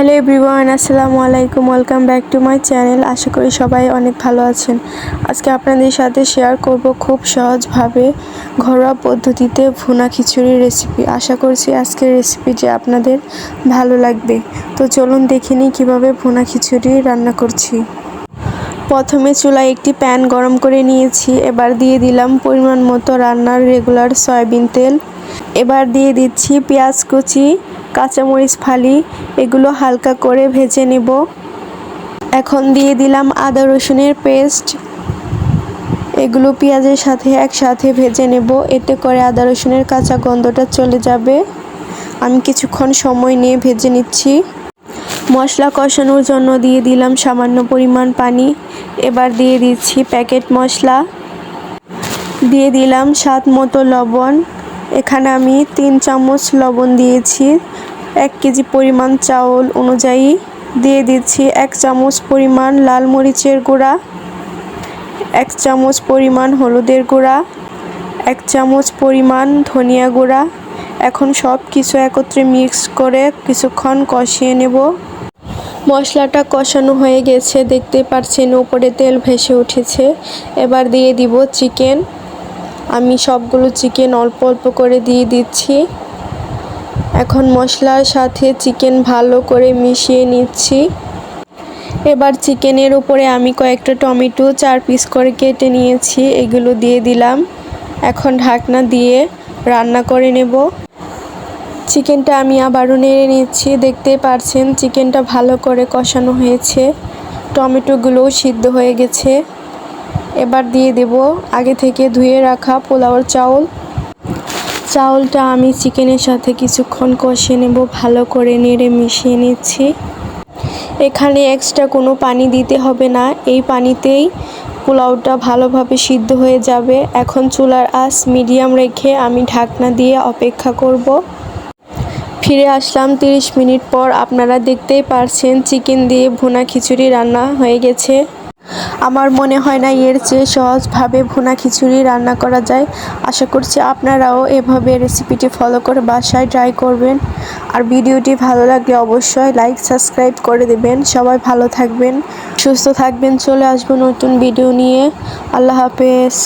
Hello everyone, আসসালামু আলাইকুম। Welcome back to my channel. আশা করি সবাই অনেক ভালো আছেন। আজকে আপনাদের সাথে শেয়ার করব খুব সহজভাবে ঘরোয়া পদ্ধতিতে ভুনা খিচুড়ির রেসিপি আশা করছি আজকের রেসিপি যে আপনাদের ভালো লাগবে। তো চলুন দেখে নিই কীভাবে ভুনা খিচুড়ি রান্না করছি। প্রথমে চুলায় একটি প্যান গরম করে নিয়েছি। এবার দিয়ে দিলাম পরিমাণ মতো রান্নার রেগুলার সয়াবিন তেল। এবার দিয়ে দিচ্ছি পেঁয়াজ কুচি, কাঁচামরিচ ফালি, এগুলো হালকা করে ভেজে নেব। এখন দিয়ে দিলাম আদা রসুনের পেস্ট। এগুলো পেঁয়াজের সাথে একসাথে ভেজে নেব, এতে করে আদা রসুনের কাঁচা গন্ধটা চলে যাবে। আমি কিছুক্ষণ সময় নিয়ে ভেজে নিচ্ছি। মশলা কষানোর জন্য দিয়ে দিলাম সামান্য পরিমাণ পানি। এবার দিয়ে দিচ্ছি প্যাকেট মশলা। দিয়ে দিলাম স্বাদ মতো লবণ। এখানে আমি তিন চামচ লবণ দিয়েছি। এক কেজি পরিমাণ চাউল অনুযায়ী দিয়ে দিচ্ছি এক চামচ পরিমাণ লাল মরিচের গুঁড়া। এক চামচ পরিমাণ হলুদের গুঁড়া। এক চামচ পরিমাণ ধনিয়া গুঁড়া। এখন সব কিছু একত্রে মিক্স করে কিছুক্ষণ কষিয়ে নেব। মশলাটা কষানো হয়ে গেছে, দেখতে পাচ্ছেন উপরে তেল ভেসে উঠেছে। এবার দিয়ে দিব চিকেন। আমি সবগুলো চিকেন অল্প অল্প করে দিয়ে দিচ্ছি। এখন মশলার সাথে চিকেন ভালো করে মিশিয়ে নিচ্ছি। এবার চিকেনের উপরে আমি কয়েকটা টমেটো চার পিস করে কেটে নিয়েছি, এগুলো দিয়ে দিলাম। এখন ঢাকনা দিয়ে রান্না করে নেব। চিকেনটা আমি আবারও নেড়ে নিচ্ছি। দেখতে পারছেন চিকেনটা ভালো করে কষানো হয়েছে। টমেটোগুলোও সিদ্ধ হয়ে গেছে। এবার দিয়ে দেব আগে থেকে ধুয়ে রাখা পোলাওর চাউল। চাউলটা আমি চিকেনের সাথে কিছুক্ষণ কষিয়ে নেব, ভালো করে নেড়ে মিশিয়ে নিচ্ছি। এখানে এক্সট্রা কোনো পানি দিতে হবে না। এই পানিতেই পোলাওটা ভালোভাবে সিদ্ধ হয়ে যাবে। এখন চুলার আঁচ মিডিয়াম রেখে আমি ঢাকনা দিয়ে অপেক্ষা করব। ফিরে আসলাম 30 মিনিট পর। আপনারা দেখতেই পারছেন চিকেন দিয়ে ভুনা খিচুড়ি রান্না হয়ে গেছে। আমার মনে হয় না এর চেয়ে সহজভাবে ভুনা খিচুড়ি রান্না করা যায়। আশা করছি আপনারাও এভাবে রেসিপিটি ফলো করে বাসায় ট্রাই করবেন। আর ভিডিওটি ভালো লাগলে অবশ্যই লাইক, সাবস্ক্রাইব করে দেবেন। সবাই ভালো থাকবেন, সুস্থ থাকবেন। চলে আসব নতুন ভিডিও নিয়ে। আল্লাহ হাফেজ।